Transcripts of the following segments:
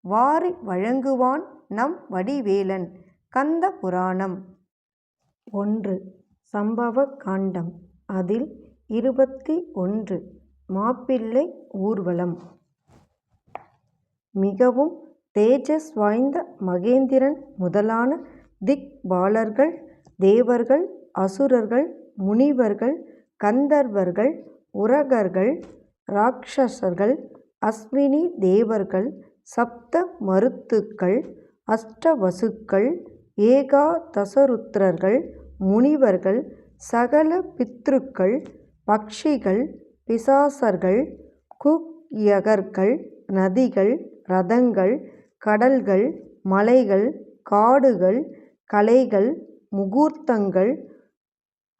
வாரி வழங்குவான் நம் வடிவேலன். கந்த புராணம். ஒன்று. சம்பவ காண்டம். அதில் இருபத்தி ஒன்று. மாப்பிள்ளை ஊர்வலம். மிகவும் தேஜஸ் வாய்ந்த மகேந்திரன் முதலான திக்பாலர்கள் தேவர்கள் அசுரர்கள் முனிவர்கள் கந்தர்வர்கள் உரகர்கள் ராட்சசர்கள் அஸ்வினி தேவர்கள் சப்த மருத்துக்கள் அஷ்டவசுக்கள் ஏகாதசருத்திரர்கள் முனிவர்கள் சகல பித்ருக்கள் பக்ஷிகள் பிசாசர்கள் குக்யகர்கள் நதிகள் ரதங்கள் கடல்கள் மலைகள் காடுகள் கலைகள் முகூர்த்தங்கள்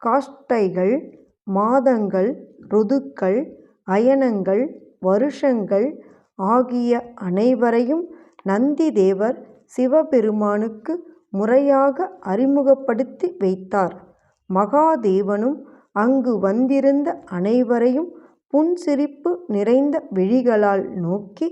காஷ்டைகள் மாதங்கள் ருதுக்கள் அயனங்கள் வருஷங்கள் ஆகிய அனைவரையும் நந்திதேவர் சிவபெருமானுக்கு முறையாக அறிமுகப்படுத்தி வைத்தார். மகாதேவனும் அங்கு வந்திருந்த அனைவரையும் புன்சிரிப்பு நிறைந்த விழிகளால் நோக்கி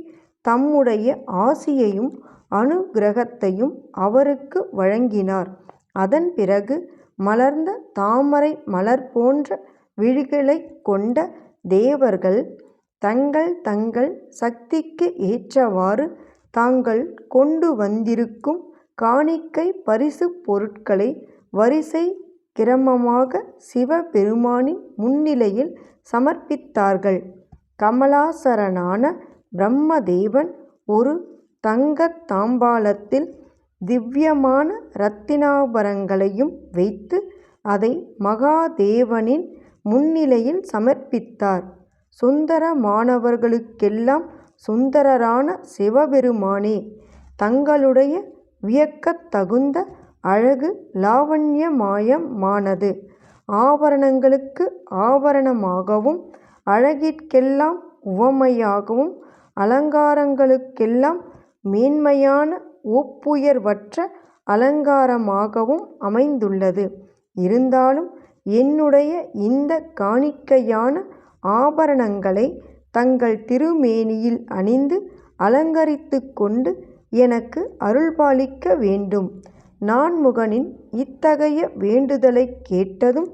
தம்முடைய ஆசியையும் அனுக்கிரகத்தையும் அவருக்கு வழங்கினார். அதன் பிறகு மலர்ந்த தாமரை மலர் போன்ற விழிகளைக் கொண்ட தேவர்கள் தங்கள் தங்கள் சக்திக்கு ஏற்றவாறு தாங்கள் கொண்டு வந்திருக்கும் காணிக்கை பரிசுப் பொருட்களை வரிசை கிரமமாக சிவபெருமானின் முன்னிலையில் சமர்ப்பித்தார்கள். கமலாசரனான பிரம்மதேவன் ஒரு தங்கத் தாம்பாளத்தில் திவ்யமான இரத்தினாபரங்களையும் வைத்து அதை மகாதேவனின் முன்னிலையில் சமர்ப்பித்தார். சுந்தரமானவர்களுக்கெல்லாம் சுந்தரரான சிவபெருமானே தங்களுடைய வியக்கத் தகுந்த அழகு லாவண்யமயமானது. ஆபரணங்களுக்கு ஆபரணமாகவும் அழகிற்கெல்லாம் உவமையாகவும் அலங்காரங்களுக்கெல்லாம் மேன்மையான ஒப்புயர்வற்ற அலங்காரமாகவும் அமைந்துள்ளது. இருந்தாலும் என்னுடைய இந்த காணிக்கையான ஆபரணங்களை தங்கள் திருமேனியில் அணிந்து அலங்கரித்து கொண்டு எனக்கு அருள்பாலிக்க வேண்டும். நான்முகனின் இத்தகைய வேண்டுதலை கேட்டதும்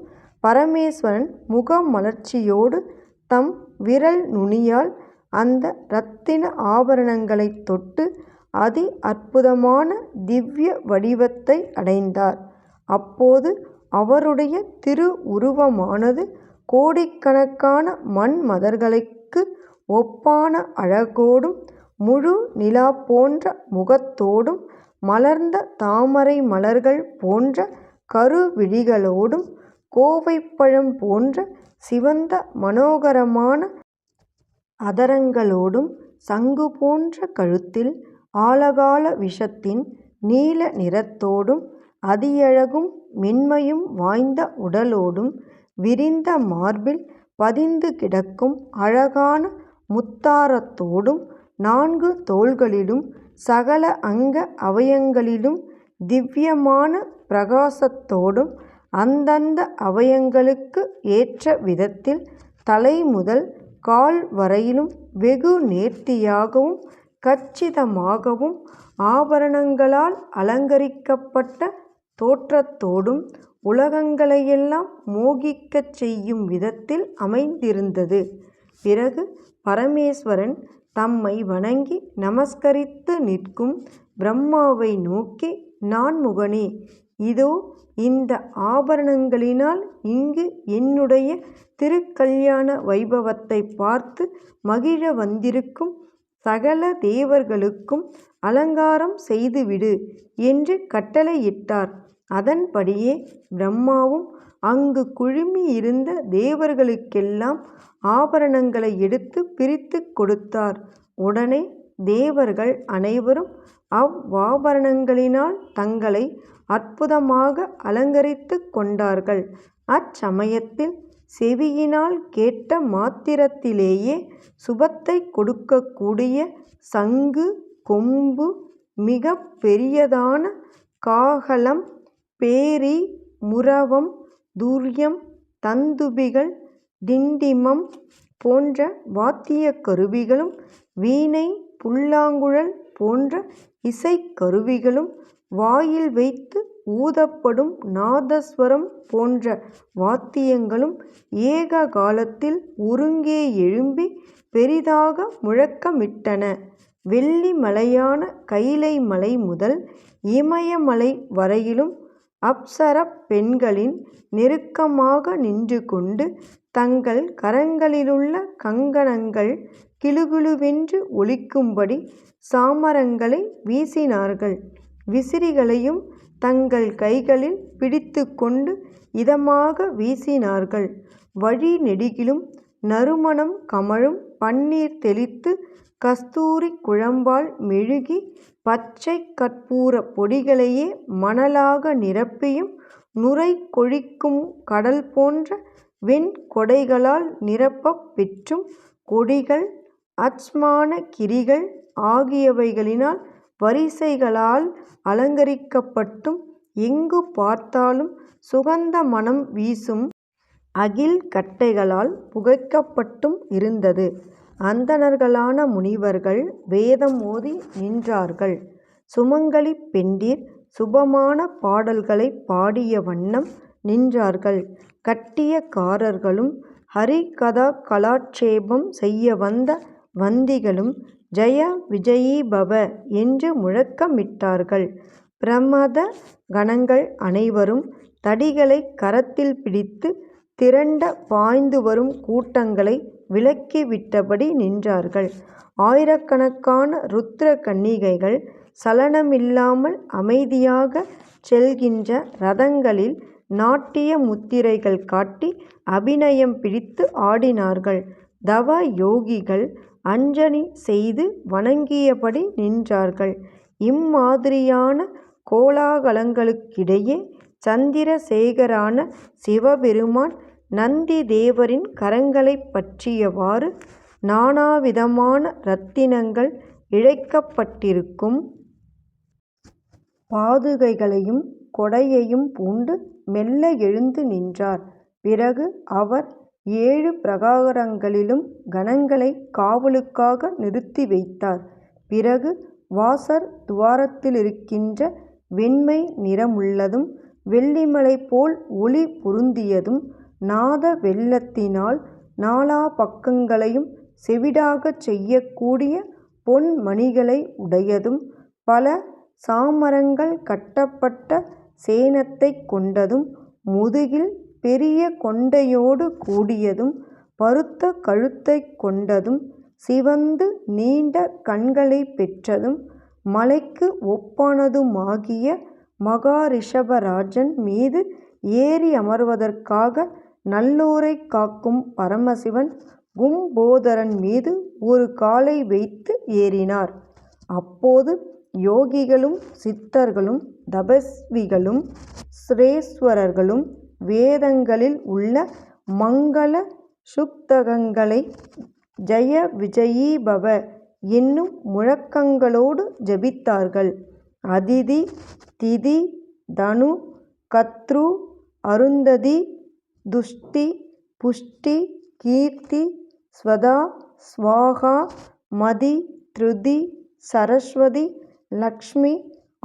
பரமேஸ்வரன் முகமலர்ச்சியோடு தம் விரல் நுனியால் அந்த இரத்தின ஆபரணங்களைத் தொட்டு அதி அற்புதமான திவ்ய வடிவத்தை அடைந்தார். அப்போது அவருடைய திரு உருவமானது கோடிக்கணக்கான மன்மதர்களுக்கு ஒப்பான அழகோடும் முழு நிலா போன்ற முகத்தோடும் மலர்ந்த தாமரை மலர்கள் போன்ற கருவிழிகளோடும் கோவைப்பழம் போன்ற சிவந்த மனோகரமான அதரங்களோடும் சங்கு போன்ற கழுத்தில் ஆலகால விஷத்தின் நீல நிறத்தோடும் அதியழகும் மென்மையும் வாய்ந்த உடலோடும் விரிந்த மார்பில் பதிந்து கிடக்கும் அழகான முத்தாரத்தோடும் நான்கு தோள்களிலும் சகல அங்க அவயங்களிலும் திவ்யமான பிரகாசத்தோடும் அந்தந்த அவயங்களுக்கு ஏற்ற விதத்தில் தலை முதல் கால் வரையிலும் வெகு நேர்த்தியாகவும் கச்சிதமாகவும் ஆபரணங்களால் அலங்கரிக்கப்பட்ட தோற்றத்தோடும் உலகங்களையெல்லாம் மோகிக்கச் செய்யும் விதத்தில் அமைந்திருந்தது. பிறகு பரமேஸ்வரன் தம்மை வணங்கி நமஸ்கரித்து நிற்கும் பிரம்மாவை நோக்கி நான் முகனே இதோ இந்த ஆபரணங்களினால் இங்கு என்னுடைய திருக்கல்யாண வைபவத்தை பார்த்து மகிழ வந்திருக்கும் சகல தேவர்களுக்கும் அலங்காரம் செய்துவிடு என்று கட்டளையிட்டார். அதன்படியே பிரம்மாவும் அங்கு குழுமி இருந்த தேவர்களுக்கெல்லாம் ஆபரணங்களை எடுத்து பிரித்துக் கொடுத்தார். உடனே தேவர்கள் அனைவரும் அவ்வாபரணங்களினால் தங்களை அற்புதமாக அலங்கரித்துக் கொண்டார்கள். அச்சமயத்தில் செவியினால் கேட்ட மாத்திரத்திலேயே சுபத்தை கொடுக்கக்கூடிய சங்கு, கொம்பு, மிக பெரியதான காகலம் பேரி, முரவம், துர்யம், தந்துபிகள், டிண்டிமம் போன்ற வாத்தியக் கருவிகளும், வீணை, புல்லாங்குழல் போன்ற இசைக் கருவிகளும், வாயில் வைத்து ஊதப்படும் நாதஸ்வரம் போன்ற வாத்தியங்களும் ஏக காலத்தில் ஒருங்கே எழும்பி பெரிதாக முழக்கமிட்டன. வெள்ளி மலையான கைலை மலை முதல் இமயமலை வரையிலும் அப்சரப் பெண்களின் நெருக்கமாக நின்று கொண்டு தங்கள் கரங்களிலுள்ள கங்கணங்கள் கிலுகிலுவென்று ஒலிக்கும்படி சாமரங்களை வீசினார்கள். விசிறிகளையும் தங்கள் கைகளில் பிடித்துக்கொண்டு இதமாக வீசினார்கள். வழி நெடுகிலும் நறுமணம் கமழும் பன்னீர் தெளித்து, கஸ்தூரிக் குழம்பால் மெழுகி, பச்சைக் கற்பூரப் பொடிகளையே மணலாக நிரப்பியும், நுரை கொழிக்கும் கடல் போன்ற வெண் கொடைகளால் நிரப்பப் பெற்றும், கொடிகள், அச்மான கிரிகள் ஆகியவைகளினால் வரிசைகளால் அலங்கரிக்கப்பட்டும், எங்கு பார்த்தாலும் சுகந்த மணம் வீசும் அகில் கட்டைகளால் புகைக்கப்பட்டும் இருந்தது. அந்தணர்களான முனிவர்கள் வேதம் ஓதி நின்றார்கள். சுமங்கலிப் பெண்டிர் சுபமான பாடல்களைப் பாடிய வண்ணம் நின்றார்கள். கட்டியக்காரர்களும் ஹரிகதா கலாட்சேபம் செய்ய வந்த வந்திகளும் ஜய விஜயீபவ என்று முழக்கமிட்டார்கள். பிரமத கணங்கள் அனைவரும் தடிகளை கரத்தில் பிடித்து, திரண்ட பாய்ந்து வரும் கூட்டங்களை விலக்கி விட்டபடி நின்றார்கள். ஆயிரக்கணக்கான ருத்ர கன்னிகைகள் சலனமில்லாமல் அமைதியாகச் செல்கின்ற ரதங்களில் நாட்டிய முத்திரைகள் காட்டி அபிநயம் பிடித்து ஆடினார்கள். தவ யோகிகள் அஞ்சனி செய்து வணங்கியபடி நின்றார்கள். இம்மாதிரியான கோலாகலங்களுக்கிடையே சந்திரசேகரான சிவபெருமான் நந்தி தேவரின் கரங்களைப் பற்றியவாறு நானாவிதமான இரத்தினங்கள் இழைக்கப்பட்டிருக்கும் பாதுகைகளையும் கொடையையும் பூண்டு மெல்ல எழுந்து நின்றார். பிறகு அவர் ஏழு பிராகாரங்களிலும் கணங்களைக் காவலுக்காக நிறுத்தி வைத்தார். பிறகு வாசற் துவாரத்திலிருக்கின்ற வெண்மை நிறமுள்ளதும் வெள்ளிமலை போல் ஒளி பொருந்தியதும் நாத வெள்ளத்தினால் நாலா பக்கங்களையும் செவிடாகச் செய்யக்கூடிய பொன் மணிகளை உடையதும் பல சாமரங்கள் கட்டப்பட்ட சேணத்தைக் கொண்டதும் முதுகில் பெரிய கொண்டையோடு கூடியதும் பருத்த கழுத்தைக் கொண்டதும் சிவந்து நீண்ட கண்களைப் பெற்றதும் மலைக்கு ஒப்பானதுமாகிய மகாரிஷபராஜன் மீது ஏறி அமர்வதற்காக நல்லூரை காக்கும் பரமசிவன் கும்போதரன் மீது ஒரு காலை வைத்து ஏறினார். அப்போது யோகிகளும் சித்தர்களும் தபஸ்விகளும் சிரேஸ்வரர்களும் வேதங்களில் உள்ள மங்கள சுக்தகங்களை ஜய விஜயீபவ என்னும் முழக்கங்களோடு ஜபித்தார்கள். அதிதி திதி தனு கத்ரு அருந்ததி துஷ்டி புஷ்டி கீர்த்தி ஸ்வதா ஸ்வாஹா மதி திருதி சரஸ்வதி லக்ஷ்மி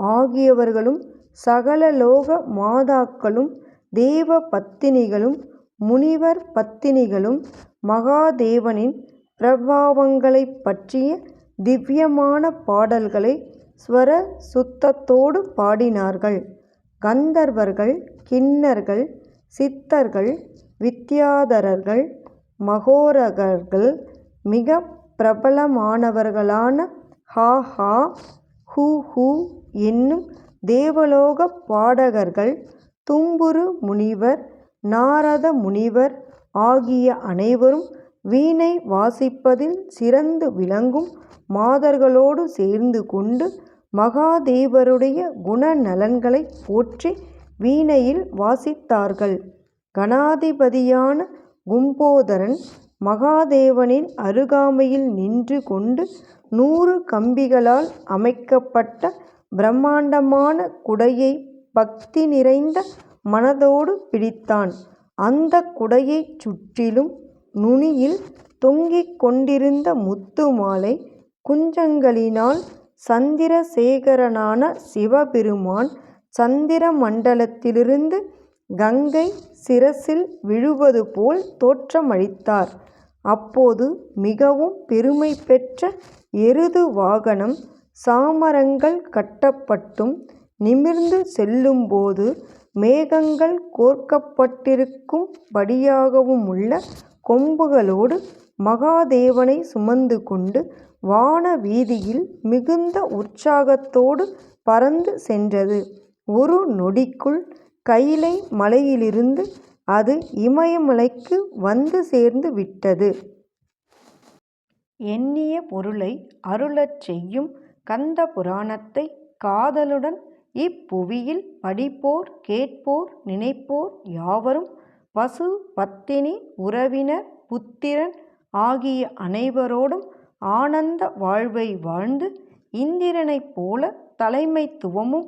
ஆகியவர்களும் சகல லோக மாதாக்களும் தேவ பத்தினிகளும் முனிவர் பத்தினிகளும் மகாதேவனின் பிரபாவங்களைப் பற்றிய திவ்யமான பாடல்களை ஸ்வர சுத்தத்தோடு பாடினார்கள். கந்தர்வர்கள் கிண்ணர்கள் சித்தர்கள் வித்யாதரர்கள் மகோரகர்கள் மிகப் பிரபலமானவர்களான ஹா-ஹா ஹூ-ஹூ என்னும் தேவலோகப் பாடகர்கள் தும்புரு முனிவர் நாரத முனிவர் ஆகிய அனைவரும் வீணை வாசிப்பதில் சிறந்து விளங்கும் மாதர்களோடு சேர்ந்து கொண்டு மகாதேவருடைய குணநலன்களைப் போற்றி வீணையில் வாசித்தார்கள். கணாதிபதியான கும்போதரன் மகாதேவனின் அருகாமையில் நின்று கொண்டு நூறு கம்பிகளால் அமைக்கப்பட்ட பிரம்மாண்டமான குடையை பக்தி நிறைந்த மனதோடு பிடித்தான். அந்த குடையைச் சுற்றிலும் நுனியில் தொங்கிக் கொண்டிருந்த முத்து மாலை குஞ்சங்களினால் சந்திரசேகரனான சிவபெருமான் சந்திர மண்டலத்திலிருந்து கங்கை சிரசில் விழுவது போல் தோற்றமளித்தார். அப்போது மிகவும் பெருமை பெற்ற எருது வாகனம் சாமரங்கள் கட்டப்பட்டும் நிமிர்ந்து செல்லும்போது மேகங்கள் கோர்க்கப்பட்டிருக்கும் படியாகவுமுள்ள கொம்புகளோடு மகாதேவனை சுமந்து கொண்டு வான வீதியில் மிகுந்த உற்சாகத்தோடு பறந்து சென்றது. ஒரு நொடிக்குள் கயிலை மலையிலிருந்து அது இமயமலைக்கு வந்து சேர்ந்து விட்டது. எண்ணிய பொருளை அருளச் செய்யும் கந்த புராணத்தை காதலுடன் இப்புவியில் படிப்போர் கேட்போர் நினைப்போர் யாவரும் பசு பத்தினி உறவினர் புத்திரன் ஆகிய அனைவரோடும் ஆனந்த வாழ்வை வாழ்ந்து இந்திரனைப் போல தலைமைத்துவமும்